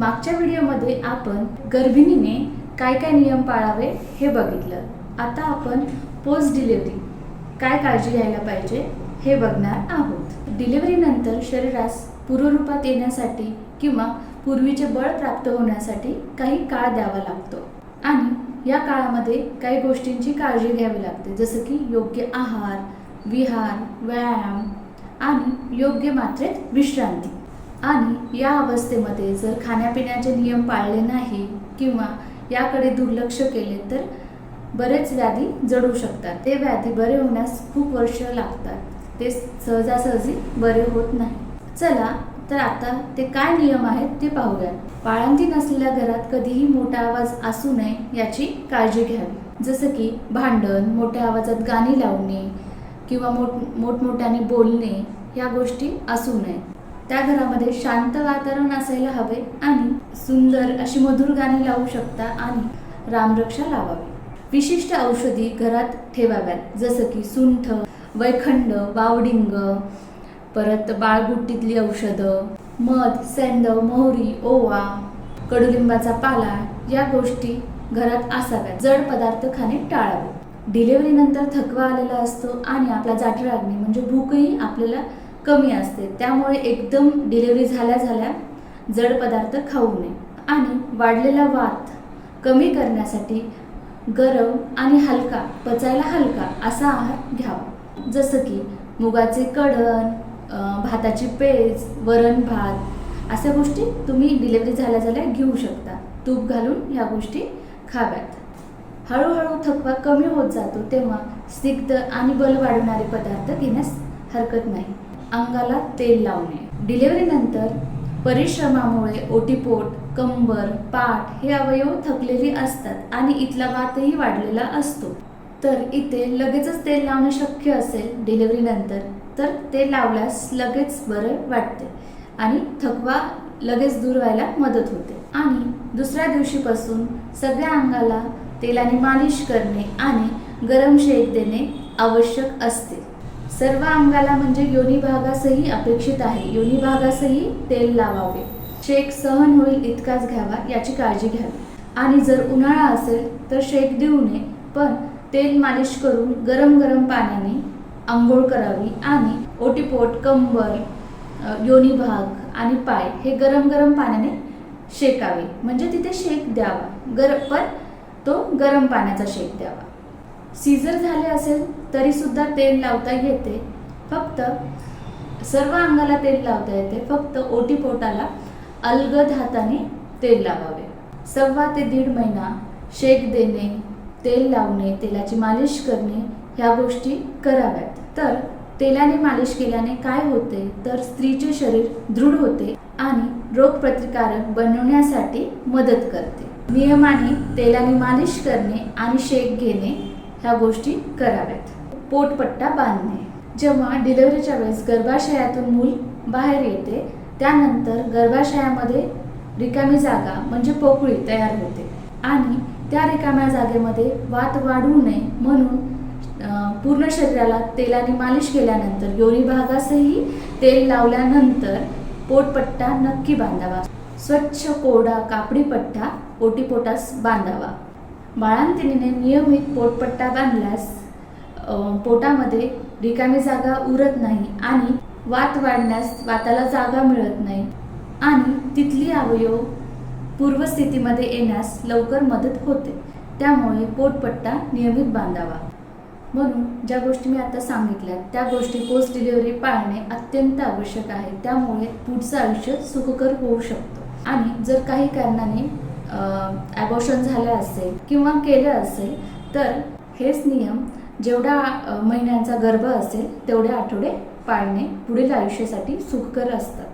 मागच्या व्हिडिओमध्ये आपण गर्भिणीने काय काय नियम पाळावे हे बघितलं. आता आपण पोस्ट डिलिव्हरी काय काळजी घ्यायला पाहिजे हे बघणार आहोत. डिलिव्हरीनंतर शरीरास पूर्वरूपात येण्यासाठी किंवा पूर्वीचे बळ प्राप्त होण्यासाठी काही काळ द्यावा लागतो. आणि या काळामध्ये काही गोष्टींची काळजी घ्यावी लागते जसं की योग्य आहार विहार व्यायाम आणि योग्य मात्रेत विश्रांती. आणि या अवस्थेमध्ये जर खाण्यापिण्याचे नियम पाळले नाही किंवा याकडे दुर्लक्ष केले तर बरेच व्याधी जडू शकतात. ते व्याधी बरे होण्यास खूप वर्ष लागतात. ते सहजासहजी बरे होत नाही. चला तर आता ते काय नियम आहेत ते पाहूयात. बाळंती नसलेल्या घरात कधीही मोठा आवाज असू नये याची काळजी घ्यावी. जसं की भांडण मोठ्या आवाजात गाणी लावणे किंवा मोठ मोठमोठ्याने बोलणे या गोष्टी असू नये त्या घरामध्ये शांत वातावरण असायला हवे आणि सुंदर अशी मधुर गाणी लावू शकता आणि रामरक्षा लावावी. विशिष्ट औषधी घरात ठेवाव्यात जसं की सुंठ वैखंड बावडिंग परत बाळगुट्टीतली औषधं मध सेंदव मोहरी ओवा कडुलिंबाचा पाला या गोष्टी घरात असाव्यात. जड पदार्थ खाणे टाळावे. डिलिव्हरीनंतर थकवा आलेला असतो आणि आपला जाठराग्नी म्हणजे भूकही आपल्याला कमी असते. त्यामुळे एकदम डिलिव्हरी झाल्या झाल्या जड पदार्थ खाऊ नये. आणि वाढलेला वात कमी करण्यासाठी गरम आणि हलका पचायला हलका असा आहार घ्यावा. जसं की मुगाचे कडण भाताची पेज वरण भात अशा गोष्टी तुम्ही डिलिव्हरी झाल्या झाल्या घेऊ शकता. तूप घालून ह्या गोष्टी खाव्यात. हळूहळू थकवा कमी होत जातो तेव्हा स्निग्ध आणि बल वाढवणारे पदार्थ घेण्यास हरकत नाही. अंगाला तेल लावणे. डिलिव्हरीनंतर परिश्रमामुळे ओटीपोट कंबर पाठ हे अवयव थकलेली असतात आणि इथला वातही वाढलेला असतो. तर इथे लगेचच तेल लावणं शक्य असेल डिलिव्हरीनंतर तर ते लावल्यास लगेच बरं वाटते आणि थकवा लगेच दूर व्हायला मदत होते. आणि दुसऱ्या दिवशीपासून सगळ्या अंगाला तेलाने मालिश करणे आणि गरम शेक देणे आवश्यक असते. सर्व अंगाला म्हणजे योनी भागासही अपेक्षित आहे. योनी भागासही तेल लावावे. शेक सहन होईल इतकाच घ्यावा याची काळजी घ्यावी. आणि जर उन्हाळा असेल तर शेक देऊ नये पण तेल मालिश करून गरम गरम पाण्याने आंघोळ करावी आणि ओटीपोट कंबर योनी भाग आणि पाय हे गरम गरम पाण्याने शेकावे. म्हणजे तिथे शेक द्यावा. गर पण तो गरम पाण्याचा शेक द्यावा. सीझर झाले असेल तरी सुद्धा तेल लावता येते. फक्त सर्व अंगाला तेल लावता येते. फक्त ओटीपोटाला अलगद हाताने तेल लावावे. सव्वा ते दीड महिना शेक देणे तेल लावणे तेलाची मालिश करणे ह्या गोष्टी कराव्यात. तर तेलाने मालिश केल्याने काय होते? तर स्त्रीचे शरीर दृढ होते आणि रोगप्रतिकारक बनवण्यासाठी मदत करते. नियमाने तेलाने मालिश करणे आणि शेक घेणे ह्या गोष्टी कराव्यात. पोटपट्टा बांधणे. जेव्हा डिलिव्हरीच्या वेळेस गर्भाशयातून मूल बाहेर येते त्यानंतर गर्भाशयामध्ये रिकामी जागा म्हणजे पोकळी तयार होते. आणि त्या रिकाम्या जागेमध्ये वात वाढू नये म्हणून पूर्ण शरीराला तेलाने मालिश केल्यानंतर योनी भागासही तेल लावल्यानंतर पोटपट्टा नक्की बांधावा. स्वच्छ कोरडा कापडी पट्टा ओटीपोटास बांधावा. बाळांतिणीने नियमित पोटपट्टा बांधल्यास पोटामध्ये रिकामी जागा उरत नाही आणि वात वाढण्यास वाताला जागा मिळत नाही. आणि तिथली अवयव पूर्वस्थितीमध्ये येण्यास लवकर मदत होते. त्यामुळे पोटपट्टा नियमित बांधावा. म्हणून ज्या गोष्टी मी आता सांगितल्या त्या गोष्टी पोस्ट डिलिव्हरी पाळणे अत्यंत आवश्यक आहे. त्यामुळे पुढचं आयुष्य सुखकर होऊ शकतं. आणि जर काही कारणाने ॲबॉर्शन झालं असेल किंवा केलं असेल तर हेच नियम जेवढा महिन्यांचा गर्भ असेल तेवढे आठवडे पाळणे पुढील आयुष्यासाठी सुखकर असतात.